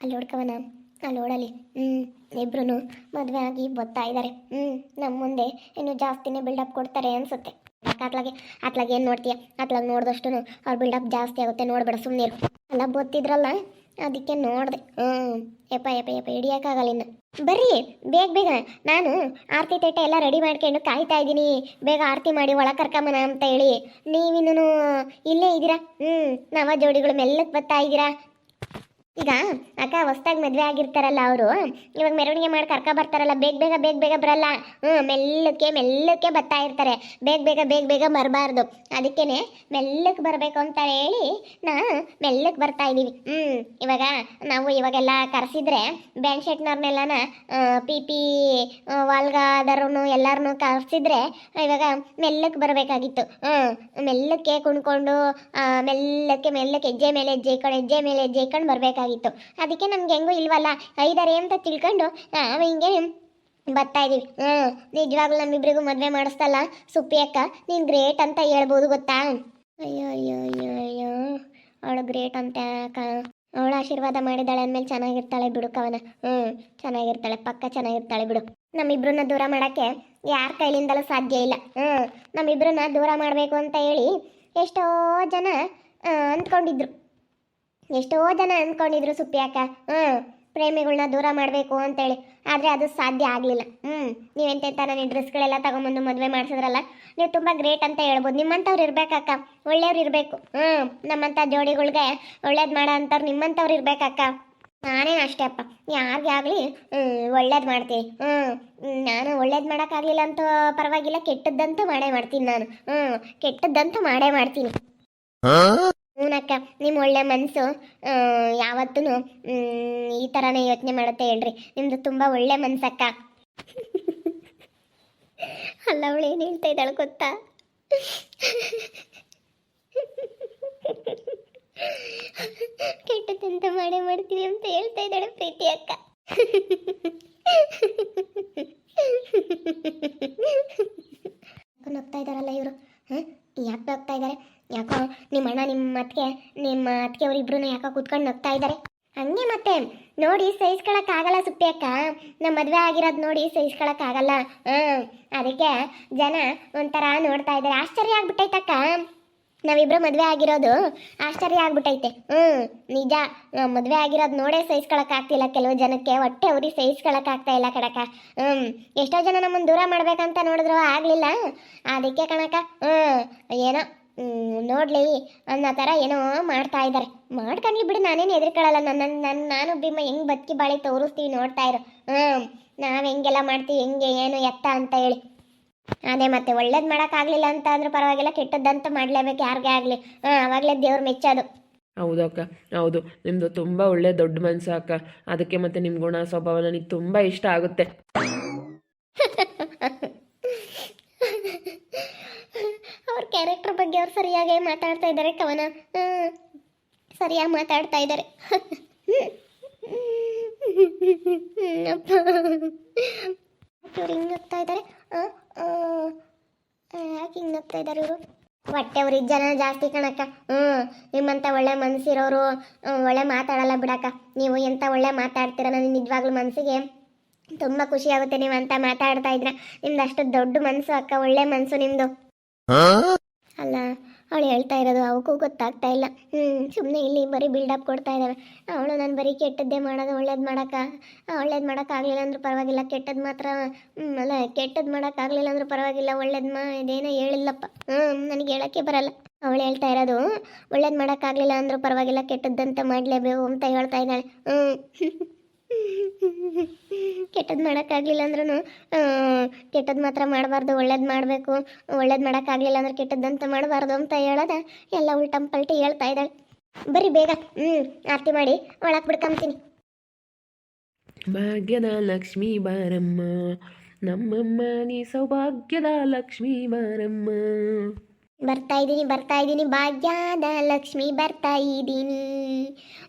ಅಲ್ಲಿ ಹೊಡ್ಕವನ? ಅಲ್ಲಿ ಓಡಲಿ. ಹ್ಞೂ ಮದುವೆ ಆಗಿ ಬರ್ತಾ ಇದ್ದಾರೆ ಹ್ಞೂ ನಮ್ಮ ಮುಂದೆ ಇನ್ನು ಜಾಸ್ತಿನೇ ಬಿಲ್ಡಪ್ ಕೊಡ್ತಾರೆ ಅನ್ಸುತ್ತೆ. ಅತ್ಲಾಗೆ ಅತ್ಲಾಗೆ ಏನು ನೋಡ್ತೀಯ? ಅತ್ಲಾಗ ನೋಡಿದಷ್ಟು ಅವ್ರ ಬಿಲ್ಡಪ್ ಜಾಸ್ತಿ ಆಗುತ್ತೆ, ನೋಡ್ಬೇಡ ಸುಮ್ಮನೆ ಅಲ್ಲ ಗೊತ್ತಿದ್ರಲ್ಲ ಅದಕ್ಕೆ ನೋಡಿದೆ. ಹ್ಞೂ ಯಪ್ಪ ಯಪ್ಪ ಯಪ್ಪ ಹಿಡಿಯೋಕ್ಕಾಗಲ್ಲ ಇನ್ನು. ಬರ್ರಿ, ಬೇಗ ಬೇಗ. ನಾನು ಆರತಿ ತೇಟ ಎಲ್ಲ ರೆಡಿ ಮಾಡ್ಕೊಂಡು ಕಾಯ್ತಾ ಇದ್ದೀನಿ. ಬೇಗ ಆರತಿ ಮಾಡಿ ಒಳ ಕರ್ಕಮನ ಅಂತ ಹೇಳಿ. ನೀವಿನ್ನೂ ಇಲ್ಲೇ ಇದ್ದೀರಾ? ಹ್ಞೂ ನವ ಜೋಡಿಗಳು ಮೆಲ್ಲಕ್ಕೆ ಬರ್ತಾ ಇದ್ದೀರಾ? ಈಗ ಅಕ್ಕ ಹೊಸ್ದಾಗಿ ಮದುವೆ ಆಗಿರ್ತಾರಲ್ಲ ಅವರು, ಇವಾಗ ಮೆರವಣಿಗೆ ಮಾಡಿ ಕರ್ಕ ಬರ್ತಾರಲ್ಲ, ಬೇಗ ಬೇಗ ಬೇಗ ಬೇಗ ಬರಲ್ಲ. ಹ್ಞೂ ಮೆಲ್ಲಕ್ಕೆ ಮೆಲ್ಲಕ್ಕೆ ಬರ್ತಾ ಇರ್ತಾರೆ. ಬೇಗ ಬೇಗ ಬೇಗ ಬೇಗ ಬರಬಾರ್ದು. ಅದಕ್ಕೇನೆ ಮೆಲ್ಲಕ್ಕೆ ಬರಬೇಕು ಅಂತ ಹೇಳಿ ನಾ ಮೆಲ್ಲಕ್ಕೆ ಬರ್ತಾ ಇದ್ದೀವಿ. ಹ್ಞೂ ಇವಾಗ ನಾವು ಇವಾಗೆಲ್ಲ ಕರೆಸಿದ್ರೆ ಬ್ಯಾಂಡ್ ಶೆಟ್ನವ್ರನ್ನೆಲ್ಲನ ಪಿ ಪಿ ವಾಲ್ಗಾದರೂ ಎಲ್ಲರನ್ನೂ ಕರೆಸಿದ್ರೆ ಇವಾಗ ಮೆಲ್ಲಕ್ಕೆ ಬರಬೇಕಾಗಿತ್ತು. ಹ್ಞೂ ಮೆಲ್ಲಕ್ಕೆ ಕುಣ್ಕೊಂಡು ಮೆಲ್ಲಕ್ಕೆ ಮೆಲ್ಲಕ್ಕೆ ಹೆಜ್ಜೆ ಮೇಲೆ ಹೆಜ್ಜೆ ಇಕ್ಕೊಂಡು ಹೆಜ್ಜೆ ಮೇಲೆ ಹೆಜ್ಜೆ ಇಕ್ಕೊಂಡು ಬರಬೇಕಾಗಿತ್ತು. ಅದಕ್ಕೆ ನಮ್ಗೆ ಹೆಂಗೂ ಇಲ್ವಲ್ಲ, ಐದಾರೆ ಅಂತ ತಿಳ್ಕೊಂಡು ನಾವು ಹಿಂಗೆ ಬರ್ತಾ ಇದೀವಿ ಹ್ಞೂ ನಿಜವಾಗ್ಲೂ ನಮ್ಮಿಬ್ರಿಗೂ ಮದುವೆ ಮಾಡಿಸ್ತಲ್ಲ ಸುಪ್ಪಿ ಅಕ್ಕ, ನೀನ್ ಗ್ರೇಟ್ ಅಂತ ಹೇಳ್ಬೋದು ಗೊತ್ತಾ? ಅಯ್ಯೋ ಅಯ್ಯೋ ಅಯ್ಯೋ ಅಯ್ಯೋ, ಅವಳು ಗ್ರೇಟ್ ಅಂತ ಅಕ್ಕ. ಅವಳು ಆಶೀರ್ವಾದ ಮಾಡಿದಾಳೆ ಅಂದಮೇಲೆ ಚೆನ್ನಾಗಿರ್ತಾಳೆ ಬಿಡು ಕವನ. ಹ್ಞೂ ಚೆನ್ನಾಗಿರ್ತಾಳೆ, ಪಕ್ಕ ಚೆನ್ನಾಗಿರ್ತಾಳೆ ಬಿಡು. ನಮ್ಮಿಬ್ರನ್ನ ದೂರ ಮಾಡಕ್ಕೆ ಯಾರ ಕೈಲಿಂದಲೂ ಸಾಧ್ಯ ಇಲ್ಲ. ಹ್ಞೂ ನಮ್ಮಿಬ್ರನ್ನ ದೂರ ಮಾಡಬೇಕು ಅಂತ ಹೇಳಿ ಎಷ್ಟೋ ಜನ ಅಂದ್ಕೊಂಡಿದ್ರು. ಎಷ್ಟೋ ಜನ ಅಂದ್ಕೊಂಡಿದ್ರು ಸುಪ್ಪಿಯಾಕ ಹ್ಞೂ ಪ್ರೇಮಿಗಳನ್ನ ದೂರ ಮಾಡಬೇಕು ಅಂತೇಳಿ. ಆದರೆ ಅದು ಸಾಧ್ಯ ಆಗಲಿಲ್ಲ. ಹ್ಞೂ ನೀವೆಂತೆಂತ ನನಗೆ ಡ್ರೆಸ್ಗಳೆಲ್ಲ ತಗೊಂಬಂದು ಮದುವೆ ಮಾಡಿಸಿದ್ರಲ್ಲ? ನೀವು ತುಂಬ ಗ್ರೇಟ್ ಅಂತ ಹೇಳ್ಬೋದು. ನಿಮ್ಮಂಥವ್ರು ಇರಬೇಕಕ್ಕ. ಒಳ್ಳೆಯವ್ರು ಇರಬೇಕು. ಹ್ಞೂ ನಮ್ಮಂಥ ಜೋಡಿಗಳ್ಗೆ ಒಳ್ಳೇದು ಮಾಡೋ ಅಂಥವ್ರು ನಿಮ್ಮಂಥವ್ರು ಇರಬೇಕಕ್ಕ. ನಾನೇನು ಅಷ್ಟೇ ಅಪ್ಪ. ಯಾರಿಗೆ ಆಗಲಿ ಒಳ್ಳೇದು ಮಾಡ್ತೀನಿ. ಹ್ಞೂ ನಾನು ಒಳ್ಳೇದು ಮಾಡೋಕ್ಕಾಗಲಿಲ್ಲ ಅಂತ ಪರವಾಗಿಲ್ಲ. ಕೆಟ್ಟದ್ದಂತೂ ಮಾಡೇ ಮಾಡ್ತೀನಿ ನಾನು. ಹ್ಞೂ ಕೆಟ್ಟದ್ದಂತೂ ಮಾಡೇ ಮಾಡ್ತೀನಿ. ಹ್ಞೂನಕ್ಕ ನಿಮ್ಮ ಒಳ್ಳೆ ಮನಸ್ಸು ಯಾವತ್ತೂ ಈ ಥರನೇ ಯೋಚನೆ ಮಾಡುತ್ತೆ ಹೇಳ್ರಿ. ನಿಮ್ದು ತುಂಬ ಒಳ್ಳೆ ಮನಸ್ಸಕ್ಕ ಅಲ್ಲ, ಅವಳು ಏನು ಹೇಳ್ತಾ ಇದ್ದಾಳೆ ಗೊತ್ತಾ? ಕೆಟ್ಟದಂತ ಮಾಡೇ ಮಾಡ್ತೀನಿ ಅಂತ ಹೇಳ್ತಾ ಇದ್ದಾಳೆ ಪ್ರೀತಿ ಅಕ್ಕ ನಗ್ತಾ ಇದ್ದಾರಲ್ಲ ಇವರು ಹಾಂ ಯಾಕೆ ನಗ್ತಾ ಇದ್ದಾರೆ ಯಾಕೋ ನಿಮ್ಮ ಅಣ್ಣ ನಿಮ್ಮ ಅತ್ತಿಗೆ ನಿಮ್ಮ ಅತ್ತಿಗೆ ಅವರಿಬ್ರು ಯಾಕೋ ಕೂತ್ಕೊಂಡು ನಗ್ತಾ ಇದ್ದಾರೆ ಹಂಗೆ ಮತ್ತೆ, ನೋಡಿ ಸಹಿಸ್ಕೊಳಕ್ಕಾಗಲ್ಲ ಸುಪ್ಪಿ ಅಕ್ಕ. ನಮ್ಮ ಮದುವೆ ಆಗಿರೋದು ನೋಡಿ ಸಹಿಸ್ಕೊಳಕ್ಕಾಗಲ್ಲ ಹ್ಞೂ ಅದಕ್ಕೆ ಜನ ಒಂಥರ ನೋಡ್ತಾ ಇದ್ದಾರೆ ಆಶ್ಚರ್ಯ ಆಗ್ಬಿಟ್ಟೈತಕ್ಕ ನಾವಿಬ್ರು ಮದುವೆ ಆಗಿರೋದು ಆಶ್ಚರ್ಯ ಆಗ್ಬಿಟ್ಟೈತೆ. ಹ್ಞೂ ನಿಜ ಮದುವೆ ಆಗಿರೋದು ನೋಡೇ ಸಹಿಸ್ಕೊಳಕ್ಕಾಗ್ತಿಲ್ಲ ಕೆಲವು ಜನಕ್ಕೆ ಹೊಟ್ಟೆ ಅವ್ರಿಗೆ ಸಹಿಸ್ಕೊಳಕ್ಕಾಗ್ತಾ ಇಲ್ಲ ಕಣಕ ಹ್ಞೂ ಎಷ್ಟೋ ಜನ ನಮ್ಮನ್ನು ದೂರ ಮಾಡ್ಬೇಕಂತ ನೋಡಿದ್ರು ಆಗಲಿಲ್ಲ. ಅದಕ್ಕೆ ಕಣಕ ಹ್ಞೂ ಏನೋ ನೋಡ್ಲಿ ಅನ್ನೋ ಥರ ಏನೋ ಮಾಡ್ತಾ ಇದ್ದಾರೆ ಮಾಡ್ಕೊಂಡ್ಲಿ ಬಿಡು, ನಾನೇನು ಎದುರ್ಕೊಳ್ಳಲ್ಲ ನನ್ನ ನನ್ನ ನಾನು ಭೀಮ ಹೆಂಗ್ ಬದುಕಿ ಬಾಳಿ ತೋರಿಸ್ತೀವಿ ನೋಡ್ತಾ ಇರು. ಹ್ಞೂ ನಾವು ಹೆಂಗೆಲ್ಲ ಮಾಡ್ತೀವಿ, ಹೆಂಗೆ, ಏನು ಎತ್ತ ಅಂತ ಹೇಳಿ. ಅದೇ ಮತ್ತೆ ಒಳ್ಳೇದು ಮಾಡೋಕ್ಕಾಗಲಿಲ್ಲ ಅಂತ ಅಂದ್ರೆ ಪರವಾಗಿಲ್ಲ, ಕೆಟ್ಟದ್ದಂತ ಮಾಡಲೇಬೇಕು ಯಾರಿಗೇ ಆಗಲಿ. ಹಾಂ ಆವಾಗಲೇ ದೇವ್ರು ಮೆಚ್ಚೋದು. ಹೌದು ಅಕ್ಕ, ಹೌದು. ನಿಮ್ಮದು ತುಂಬ ಒಳ್ಳೆ ದೊಡ್ಡ ಮನಸ್ಸು ಅಕ್ಕ. ಅದಕ್ಕೆ ಮತ್ತೆ ನಿಮ್ಮ ಗುಣ ಸ್ವಭಾವ ನನಗೆ ತುಂಬ ಇಷ್ಟ ಆಗುತ್ತೆ ಅವ್ರ ಕ್ಯಾರೆಕ್ಟರ್ ಬಗ್ಗೆ ಅವ್ರು ಸರಿಯಾಗಿ ಮಾತಾಡ್ತಾ ಇದ್ದಾರೆ ಕವನ. ಸರಿಯಾಗಿ ಮಾತಾಡ್ತಾ ಇದ್ದಾರೆ. ಇವ್ರು ಇದ್ದಾರೆ. ಯಾಕೆ ನಗ್ತಾ ಇದ್ದಾರೆ ಇವರು? ಹೊಟ್ಟೆ ಅವ್ರಿಗೆ ಜನ ಜಾಸ್ತಿ ಕಣಕ್ಕ. ಹ್ಞೂ ನಿಮ್ಮಂಥ ಒಳ್ಳೆ ಮನಸ್ಸಿರೋರು ಒಳ್ಳೆ ಮಾತಾಡಲ್ಲ ಬಿಡಕ್ಕ. ನೀವು ಎಂಥ ಒಳ್ಳೆ ಮಾತಾಡ್ತೀರ ನನಗೆ ನಿಜವಾಗ್ಲೂ ಮನಸ್ಸಿಗೆ ತುಂಬಾ ಖುಷಿ ಆಗುತ್ತೆ ನೀವು ಅಂತ ಮಾತಾಡ್ತಾ ಇದ್ರ. ನಿಮ್ದು ಅಷ್ಟು ದೊಡ್ಡ ಮನಸ್ಸು ಅಕ್ಕ, ಒಳ್ಳೆ ಮನಸ್ಸು ನಿಮ್ಮದು ಅಲ್ಲ, ಅವಳು ಹೇಳ್ತಾ ಇರೋದು ಅವಕ್ಕೂ ಗೊತ್ತಾಗ್ತಾ ಇಲ್ಲ. ಹ್ಞೂ ಸುಮ್ಮನೆ ಇಲ್ಲಿ ಬರೀ ಬಿಲ್ಡಪ್ ಕೊಡ್ತಾ ಇದ್ದಾವೆ ಅವಳು ನಾನು ಬರೀ ಕೆಟ್ಟದ್ದೇ ಮಾಡೋದು, ಒಳ್ಳೇದು ಮಾಡೋಕ್ಕ ಒಳ್ಳೇದು ಮಾಡೋಕ್ಕಾಗಲಿಲ್ಲ ಅಂದ್ರೂ ಪರವಾಗಿಲ್ಲ ಕೆಟ್ಟದ್ದು ಮಾತ್ರ ಅಲ್ಲ ಕೆಟ್ಟದ್ದು ಮಾಡೋಕ್ಕಾಗಲಿಲ್ಲ ಅಂದ್ರೂ ಪರವಾಗಿಲ್ಲ, ಒಳ್ಳೇದು ಮಾ, ಇದೇನೋ ಹೇಳಿಲ್ಲಪ್ಪ. ಹ್ಞೂ ನನಗೆ ಹೇಳೋಕ್ಕೆ ಬರಲ್ಲ. ಅವಳು ಹೇಳ್ತಾ ಇರೋದು, ಒಳ್ಳೇದು ಮಾಡೋಕ್ಕಾಗಲಿಲ್ಲ ಅಂದ್ರೂ ಪರವಾಗಿಲ್ಲ, ಕೆಟ್ಟದ್ದಂತ ಮಾಡಲೇಬೇಕು ಅಂತ ಹೇಳ್ತಾ ಇದ್ದಾಳೆ. ಹ್ಞೂ ಕೆಟ್ಟದ್ದು ಮಾಡೋಕ್ಕಾಗಲಿಲ್ಲ ಅಂದ್ರೂ ಕೆಟ್ಟದ್ದು ಮಾತ್ರ ಮಾಡಬಾರ್ದು, ಒಳ್ಳೇದು ಮಾಡಬೇಕು. ಒಳ್ಳೇದು ಮಾಡೋಕ್ಕಾಗಲಿಲ್ಲ ಅಂದ್ರೆ ಕೆಟ್ಟದ್ದಂತ ಮಾಡಬಾರ್ದು ಅಂತ ಹೇಳೋದ. ಎಲ್ಲ ಉಲ್ಟಂ ಪಲ್ಟಿ ಹೇಳ್ತಾ ಇದ್ದಾಳೆ. ಬರ್ರಿ ಬೇಗ ಹ್ಞೂ ಆರತಿ ಮಾಡಿ, ಒಳಗೆ ಬಿಡ್ಕೊಂತೀನಿ ಭಾಗ್ಯದ ಲಕ್ಷ್ಮೀ ಬಾರಮ್ಮ. ನಮ್ಮಮ್ಮ ನೀ ಸೌಭಾಗ್ಯದ ಲಕ್ಷ್ಮೀ ಬಾರಮ್ಮ. ಬರ್ತಾ ಇದ್ದೀನಿ ಬರ್ತಾ ಇದ್ದೀನಿ ಭಾಗ್ಯದ ಲಕ್ಷ್ಮಿ ಬರ್ತಾ ಇದ್ದೀನಿ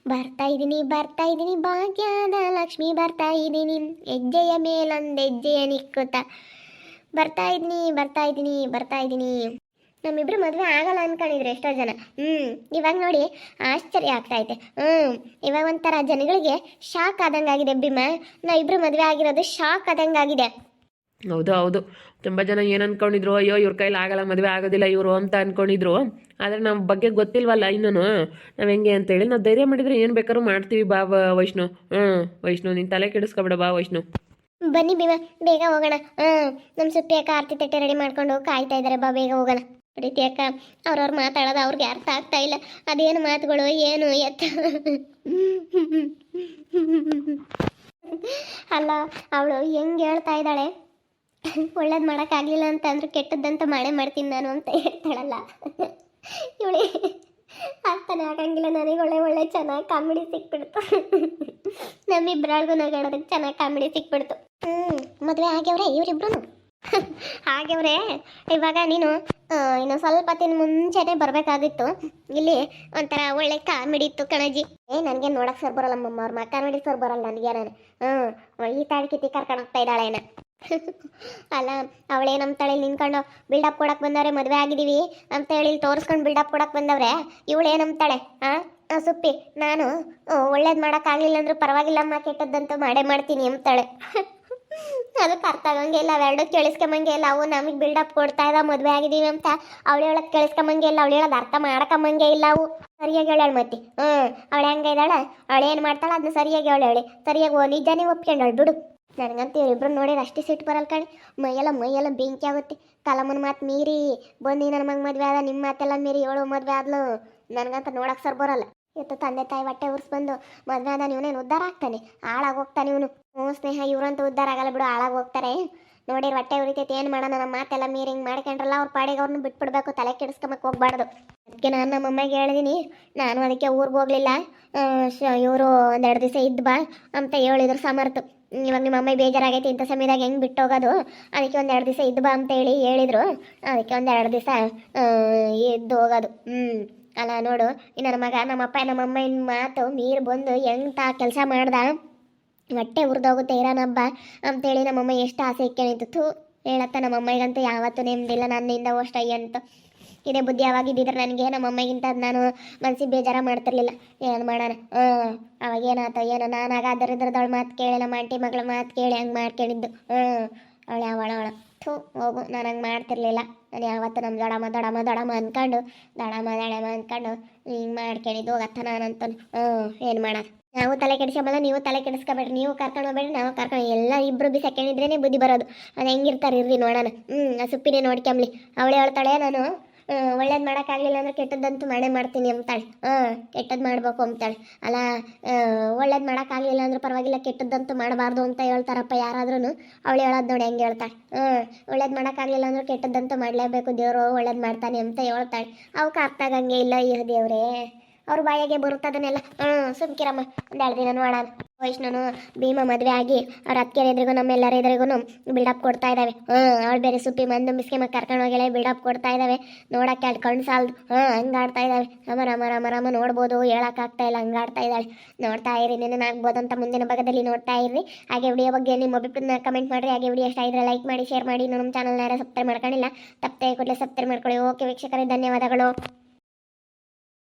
ಬರ್ತಾ ಇದ್ದೀನಿ ಬರ್ತಾ ಇದ್ದೀನಿ ಭಾಗ್ಯದ ಲಕ್ಷ್ಮಿ ಬರ್ತಾ ಇದ್ದೀನಿ ಹೆಜ್ಜೆಯ ಮೇಲೊಂದು ಹೆಜ್ಜೆಯ ನಿಕ್ಕುತ್ತ ಬರ್ತಾ ಇದ್ದೀನಿ ಬರ್ತಾ ಇದ್ದೀನಿ ಬರ್ತಾ ಇದ್ದೀನಿ ನಮ್ಮಿಬ್ರು ಮದುವೆ ಆಗಲ್ಲ ಅನ್ಕೊಂಡಿದ್ರು ಎಷ್ಟೋ ಜನ. ಹ್ಞೂ ಇವಾಗ ನೋಡಿ ಆಶ್ಚರ್ಯ ಆಗ್ತೈತೆ ಹ್ಞೂ ಇವಾಗ ಒಂಥರ ಜನಗಳಿಗೆ ಶಾಕ್ ಆದಂಗಾಗಿದೆ ಭೀಮಾ ನಾ ಇಬ್ರು ಮದುವೆ ಆಗಿರೋದು ಶಾಕ್ ಆದಂಗಾಗಿದೆ. ಹೌದು ಹೌದು. ತುಂಬ ಜನ ಏನು ಅನ್ಕೊಂಡಿದ್ರು, ಅಯ್ಯೋ, ಇವ್ರ ಕೈಲಿ ಆಗಲ್ಲ, ಮದುವೆ ಆಗೋದಿಲ್ಲ ಇವರು ಅಂತ ಅನ್ಕೊಂಡಿದ್ರು. ಆದರೆ ನಮ್ಮ ಬಗ್ಗೆ ಗೊತ್ತಿಲ್ವಲ್ಲ ಇನ್ನೂ ನಾವು ಹೆಂಗೆ ಅಂತೇಳಿ ನಾವು ಧೈರ್ಯ ಮಾಡಿದ್ರೆ ಏನು ಬೇಕಾದ್ರೂ ಮಾಡ್ತೀವಿ ಬಾ ವೈಷ್ಣು. ಹ್ಞೂ ವೈಷ್ಣು, ನೀನು ತಲೆ ಕೆಡಿಸ್ಕೊಬೇಡ ಬಾ, ವೈಷ್ಣು. ಬನ್ನಿ ಭೀಮಾ, ಬೇಗ ಹೋಗೋಣ. ಹ್ಮ್ ನಮ್ಮ ಸುಪ್ಪಿ ಅಕ್ಕ ಆರ್ತಿ ತಟ್ಟೆ ರೆಡಿ ಮಾಡ್ಕೊಂಡು ಕಾಯ್ತಾ ಇದ್ದಾರೆ ಬಾ, ಬೇಗ ಹೋಗೋಣ. ಪ್ರೀತಿ ಅಕ್ಕ, ಅವ್ರವ್ರು ಮಾತಾಡೋದು ಅವ್ರಿಗೆ ಅರ್ಥ ಆಗ್ತಾ ಇಲ್ಲ. ಅದೇನು ಮಾತುಗಳು, ಏನು ಎತ್ತ. ಅಲ್ಲ, ಅವಳು ಹೆಂಗ್ ಹೇಳ್ತಾ ಇದ್ದಾಳೆ? ಒಳ್ಳೇದು ಮಾಡೋಕ್ಕಾಗಲಿಲ್ಲ ಅಂತ ಅಂದ್ರೆ ಕೆಟ್ಟದ್ದಂತ ಮಾಡೇ ಮಾಡ್ತೀನಿ ನಾನು ಅಂತ ಹೇಳ್ತಾಳಲ್ಲ. ಇವಳಿ ಆಗ್ತಾನೆ, ಆಗಂಗಿಲ್ಲ, ನನಗೆ ಒಳ್ಳೆ ಒಳ್ಳೆ ಚೆನ್ನಾಗಿ ಕಾಮಿಡಿ ಸಿಕ್ಬಿಡ್ತು. ನಮ್ಮಿಬ್ಬರಾಳ್ಗು ನಗಾಡೋದಕ್ಕೆ ಚೆನ್ನಾಗಿ ಕಾಮಿಡಿ ಸಿಕ್ಬಿಡ್ತು. ಹ್ಞೂ ಮದುವೆ ಆಗ್ಯವ್ರೆ ಇವರಿಬ್ರು ಹಾಗೆವ್ರೆ ಇವಾಗ ನೀನು ಇನ್ನು ಸ್ವಲ್ಪ ತಿನ್ ಮುಂಚೆನೆ ಬರಬೇಕಾಗಿತ್ತು. ಇಲ್ಲಿ ಒಂಥರ ಒಳ್ಳೆ ಕಾಮಿಡಿ ಇತ್ತು ಕಣಜಿ. ಏ, ನನಗೆ ನೋಡಕ್ಕೆ ಸರ್ ಬರಲ್ಲ ಮಮ್ಮ ಅವ್ರ ಕಾಮಿಡಿ ಸರ್ ಬರಲ್ಲ ನನಗೆ ನಾನು ಹ್ಞೂ ಈ ತಾಳ್ಕಿತಿ ಕರ್ಕೊಂಡು ಹೋಗ್ತಾ ಇದ್ದಾಳೆ ಏನ ಅಲ್ಲ ಅವಳೇ ನಮ್ಮ ತಳೆ ನಿಂತ್ಕೊಂಡು ಬಿಲ್ಡಪ್ ಕೊಡಕ್ಕೆ ಬಂದವ್ರೆ ಮದುವೆ ಆಗಿದೀವಿ ಅಂತ ಹೇಳಿ ತೋರಿಸ್ಕೊಂಡು ಬಿಲ್ಡಪ್ ಕೊಡಕ್ಕೆ ಬಂದವ್ರೆ ಇವಳೇ ನಮ್ಮ ತಳೆ ಆ, ಸುಪ್ಪಿ ನಾನು ಒಳ್ಳೇದು ಮಾಡೋಕ್ಕಾಗಲಿಲ್ಲ ಅಂದ್ರೂ ಪರವಾಗಿಲ್ಲಮ್ಮ ಕೆಟ್ಟದ್ದಂತೂ ಮಾಡೇ ಮಾಡ್ತೀನಿ ಅಂತಾಳೆ ಅದಕ್ಕೆ ಅರ್ಥ ಆಗಂಗೆ ಇಲ್ಲ ಅವೆರಡು ಕೇಳಿಸ್ಕೊಂಬಂಗೆ ಇಲ್ಲ ಅವು ನಮಗೆ ಬಿಲ್ಡಪ್ ಕೊಡ್ತಾ ಇದ್ದಾವೆ ಮದುವೆ ಆಗಿದೀವಿ ಅಂತ. ಅವಳು ಹೇಳೋದು ಕೇಳಿಸ್ಕೊಂಬಂಗೆ ಇಲ್ಲ ಅವಳು ಹೇಳೋದು ಅರ್ಥ ಮಾಡ್ಕೊಂಬಂಗೆ ಇಲ್ಲ ಅವು. ಸರಿಯಾಗಿ ಹೇಳಾಳ ಮತ್ತೆ ಹ್ಞೂ ಅವಳು ಹೆಂಗೆ ಇದ್ದಾಳೆ ಅವಳು ಏನು ಮಾಡ್ತಾಳೆ ಅದನ್ನ ಸರಿಯಾಗಿ ಹೇಳಿ. ಸರಿಯಾಗಿ ಓ ನಿಜಾನೇ ಒಪ್ಕೊಂಡಳು ಬಿಡು. ನನಗಂತೂ ಇವರಿಬ್ರು ನೋಡಿದ್ರೆ ಅಷ್ಟೇ ಸಿಟ್ಟು ಬರಲ್ಲ ಕಣೆ. ಮೈಯೆಲ್ಲ ಮೈಯೆಲ್ಲ ಬೆಂಕಿ ಆಗುತ್ತೆ. ಕಲಮನ ಮಾತು ಮೀರಿ, ಬಂದು ನನ್ನ ಮಗ ಮದುವೆ ಆದ ನಿಮ್ಮ ಮಾತೆಲ್ಲ ಮೀರಿ ಏಳು ಮದುವೆ ಆದ್ಲು. ನನಗಂತ ನೋಡಕ್ಕೆ ಸರ್ ಬರಲ್ಲ. ಇವತ್ತು ತಂದೆ ತಾಯಿ ಹೊಟ್ಟೆ ಉರ್ಸ್ ಬಂದು ಮದುವೆ ಆದ ಇವನೇನು ಉದ್ಧಾರ ಆಗ್ತಾನೆ? ಹಾಳಾಗಿ ಹೋಗ್ತಾನೆ ಇವನು. ಹ್ಞೂ ಸ್ನೇಹ, ಇವರಂತೂ ಉದ್ಧಾರ ಆಗಲ್ಲ ಬಿಡು, ಹಾಳಾಗಿ ಹೋಗ್ತಾರೆ. ನೋಡಿರಿ ಹೊಟ್ಟೆ ಉರಿತೈತೆ, ಏನು ಮಾಡೋಣ ನಮ್ಮ ಮಾತೆಲ್ಲ ಮೀರಿ ಹಿಂಗೆ ಮಾಡ್ಕೊಂಡ್ರಲ್ಲ, ಅವ್ರ ಪಾಡಿಗೆ ಅವ್ರನ್ನ ಬಿಟ್ಬಿಡ್ಬೇಕು, ತಲೆ ಕೆಡಿಸ್ಕೊಂಬಕ್ಕೆ ಹೋಗ್ಬಾರ್ದು. ಅದಕ್ಕೆ ನಾನು ನಮ್ಮ ಅಮ್ಮಗೆ ಹೇಳಿದೀನಿ, ನಾನು ಅದಕ್ಕೆ ಊರಿಗೆ ಹೋಗ್ಲಿಲ್ಲ. ಇವರು ಒಂದೆರಡು ದಿವಸ ಇದ್ದು ಬಾ ಅಂತ ಹೇಳಿದ್ರು ಸಮರ್ಥ. ಇವಾಗ ನಿಮ್ಮ ಅಮ್ಮ ಬೇಜಾರಾಗೈತಿ, ಇಂಥ ಸಮಯದಾಗ ಹೆಂಗೆ ಬಿಟ್ಟು ಅದಕ್ಕೆ ಒಂದು ಎರಡು ದಿವಸ ಇದ್ದು ಬಾ ಅಂತ ಹೇಳಿ ಹೇಳಿದ್ರು. ಅದಕ್ಕೆ ಎರಡು ದಿವಸ ಇದ್ದು ಹೋಗೋದು. ಹ್ಞೂ ಅಲ್ಲ ನೋಡು ನನ್ನ ಮಗ ನಮ್ಮಪ್ಪ ನಮ್ಮಮ್ಮ ಇನ್ ಮಾತು ಮೀರು ಬಂದು ಹೆಂಗೆ ತಾ ಕೆಲಸ ಮಾಡ್ದ? ಹೊಟ್ಟೆ ಉರಿದೋಗುತ್ತೆ ಇರೋನಬ್ಬ ಅಂತೇಳಿ ನಮ್ಮಮ್ಮ ಎಷ್ಟು ಆಸೆ ಇಕ್ಕೇನಿತ್ತು ಥೂ, ಹೇಳತ್ತ ನಮ್ಮಮ್ಮಗಂತೂ ಯಾವತ್ತೂ ನೆಮ್ಮದಿಲ್ಲ ನನ್ನಿಂದ ಅಷ್ಟಯ್ಯ ಅಂತ ಇದೇ ಬುದ್ಧಿ ಯಾವಾಗ ಇದ್ದಿದ್ರೆ ನನಗೆ ನಮ್ಮಮ್ಮಗಿಂತ ನಾನು ಮನ್ಸಿಗೆ ಬೇಜಾರ ಮಾಡ್ತಿರ್ಲಿಲ್ಲ. ಏನು ಮಾಡೋಣ? ಹ್ಞೂ, ಅವಾಗ ಏನಾಯ್ತು? ಏನೋ? ನಾನು ಆಗ ಅದರಿದ್ರದವಳ ಮಾತು ಕೇಳಿ, ನಮ್ಮ ಆಂಟಿ ಮಗಳ ಮಾತು ಕೇಳಿ ಹಂಗೆ ಮಾಡ್ಕೊಂಡಿದ್ದು. ಹ್ಞೂ, ಅವಳು ಯಾವಳ ಅವಳ? ಥೂ, ಹೋಗು, ನಾನು ಹಂಗೆ ಮಾಡ್ತಿರ್ಲಿಲ್ಲ. ನಾನು ಯಾವತ್ತು ನಮ್ಮ ದೊಡಮ್ಮ ದೊಡಮ್ಮ ದೊಡಮ್ಮ ಅಂದ್ಕೊಂಡು ದೊಡಮ್ಮ ದೊಡಮ್ಮ ಅಂದ್ಕೊಂಡು ಹಿಂಗೆ ಮಾಡ್ಕೊಂಡಿದ್ದು ಹೋಗತ್ತ ನಾನಂತ ಹ್ಞೂ, ಏನು ಮಾಡೋದು ನಾವು ತಲೆ ಕೆಡಿಸ್ಕೊಂಬಲ್ಲ, ನೀವು ತಲೆ ಕೆಡಿಸ್ಕೊಬೇಡ್ರಿ. ನೀವು ಕರ್ಕೊಂಡು ಹೋಗ್ಬೇಡ್ರಿ, ನಾವು ಕರ್ಕೊಂಡು ಎಲ್ಲ ಇಬ್ಬರು ಇದ್ರೇ ಬುದ್ಧಿ ಬರೋದು. ಅದು ಹೆಂಗಿರ್ತಾರೆ ಇರ್ರಿ ನೋಡೋಣ. ಹ್ಞೂ ಸುಪ್ಪಿನೇ ನೋಡ್ಕೊಂಬ್ಲಿ. ಅವಳೇ ಹೇಳ್ತಾಳೆ ನಾನು ಒಳ್ಳೇದು ಮಾಡೋಕ್ಕಾಗಲಿಲ್ಲ ಅಂದ್ರೆ ಕೆಟ್ಟದ್ದಂತೂ ಮಾಡೇ ಮಾಡ್ತೀನಿ ಅಂತಾಳೆ. ಹಾಂ ಕೆಟ್ಟದ್ದು ಮಾಡಬೇಕು ಅಂತಾಳೆ. ಅಲ್ಲ ಒಳ್ಳೇದು ಮಾಡೋಕ್ಕಾಗಲಿಲ್ಲ ಅಂದ್ರೆ ಪರವಾಗಿಲ್ಲ, ಕೆಟ್ಟದ್ದಂತೂ ಮಾಡಬಾರ್ದು ಅಂತ ಹೇಳ್ತಾರಪ್ಪ ಯಾರಾದ್ರೂ ಅವಳು ಹೇಳೋದು ನೋಡಿ ಹೆಂಗೆ ಹೇಳ್ತಾಳೆ. ಹ್ಞೂ ಒಳ್ಳೇದು ಮಾಡೋಕ್ಕಾಗಲಿಲ್ಲ ಅಂದ್ರೆ ಕೆಟ್ಟದ್ದಂತೂ ಮಾಡಲೇಬೇಕು, ದೇವರು ಒಳ್ಳೇದು ಮಾಡ್ತಾನೆ ಅಂತ ಹೇಳ್ತಾಳೆ. ಅವಕ್ಕೆ ಅರ್ಥ ಆಗಂಗೆ ಇಲ್ಲ ಈ ದೇವ್ರೇ. ಅವ್ರ ಬಾಯಿಗೆ ಬರುತ್ತದನ್ನೆಲ್ಲ. ಹ್ಞೂ ಸುಮ್ಕಿರಮ್ಮ, ಒಂದೆರಡು ದಿನ ನೋಡೋಣ. ವೈಷ್ಣನು ಭೀಮ ಮದುವೆ ಆಗಿ ಅವ್ರ ಅತ್ತಿಗೆ ಎದುರಿಗೂ ನಮ್ಮೆಲ್ಲರ ಎದುರಿಗೂ ಬಿಲ್ಡಪ್ ಕೊಡ್ತಾ ಇದ್ದಾವೆ. ಹ್ಞೂ ಅವ್ಳು ಬೇರೆ ಸುಪ್ಪಿ ಮಂದು ಮಿಸ್ಕೆ ಕರ್ಕೊಂಡು ಹೋಗಿಲ್ಲ ಬಿಲ್ಡಪ್ ಕೊಡ್ತಾ ಇದ್ದಾವೆ. ನೋಡಕ್ಕೆ ಎರಡು ಕಣ್ಣು ಸಾಲದು ಹಾಂ ಹಂಗೆ ಆಡ್ತಾ ಇದ್ದಾವೆ. ರಮ ರಮ ರಮ ರಮ ನೋಡ್ಬೋದು ಹೇಳೋಕ್ಕಾಗ್ತಾ ಇಲ್ಲ, ಹಂಗೆ ಆಡ್ತಾ ಇದ್ದಾಳೆ. ನೋಡ್ತಾ ಇರಿ ನಿನ್ನ ಆಗ್ಬೋದು ಅಂತ ಮುಂದಿನ ಭಾಗದಲ್ಲಿ ನೋಡ್ತಾ ಇರ್ರಿ. ಹಾಗೆ ವಿಡಿಯೋ ಬಗ್ಗೆ ನಿಮ್ಮ ಅಭಿಪ್ರಾಯ ಕಮೆಂಟ್ ಮಾಡಿರಿ. ಹಾಗೆ ವಿಡಿಯೋ ಇಷ್ಟ ಇದ್ರೆ ಲೈಕ್ ಮಾಡಿ ಶೇರ್ ಮಾಡಿ. ನಮ್ಮ ಚಾನಲ್ನ ಯಾರು ಸಬ್ಸ್ಕ್ರೈಬ್ ಮಾಡ್ಕೊಂಡಿಲ್ಲ, ತಪ್ಪದೆ ಕೂಡಲೇ ಸಬ್ಸ್ಕ್ರೈಬ್ ಮಾಡ್ಕೊಳ್ಳಿ. ಓಕೆ ವೀಕ್ಷಕರೇ, ಧನ್ಯವಾದಗಳು.